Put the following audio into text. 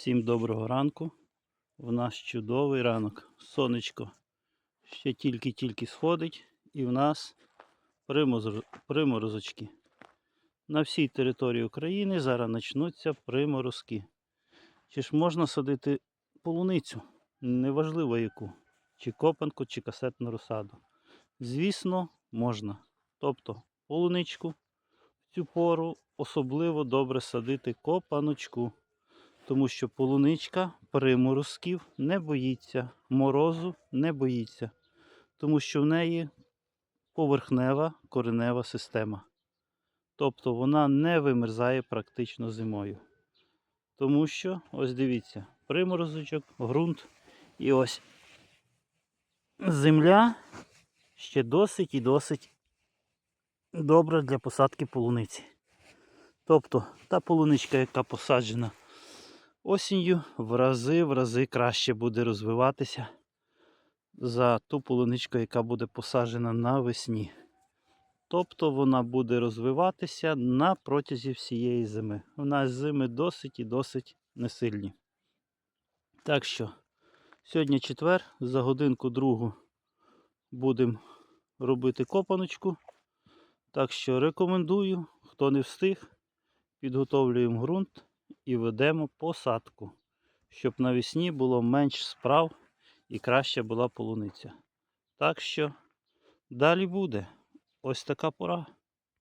Всім доброго ранку. В нас чудовий ранок. Сонечко ще тільки-тільки сходить, і в нас приморозочки. На всій території України зараз почнуться приморозки. Чи ж можна садити полуницю? Неважливо яку. Чи копанку, чи касетну розсаду. Звісно, можна. Тобто полуничку в цю пору особливо добре садити копаночку тому що полуничка приморозків не боїться, морозу не боїться, тому що в неї поверхнева коренева система. Тобто вона не вимерзає практично зимою. Тому що, ось дивіться, приморозочок, ґрунт і ось земля ще досить і досить добра для посадки полуниці. Тобто та полуничка, яка посаджена осінню в рази в рази краще буде розвиватися за ту полуничку, яка буде посаджена навесні. Тобто вона буде розвиватися на протязі всієї зими. У нас зими досить і досить несильні. Так що, сьогодні четвер, за годинку другу будемо робити копаночку. Так що рекомендую, хто не встиг, підготовлюємо ґрунт і ведемо посадку, щоб навесні було менш справ і краща була полуниця. Так що далі буде ось така пора.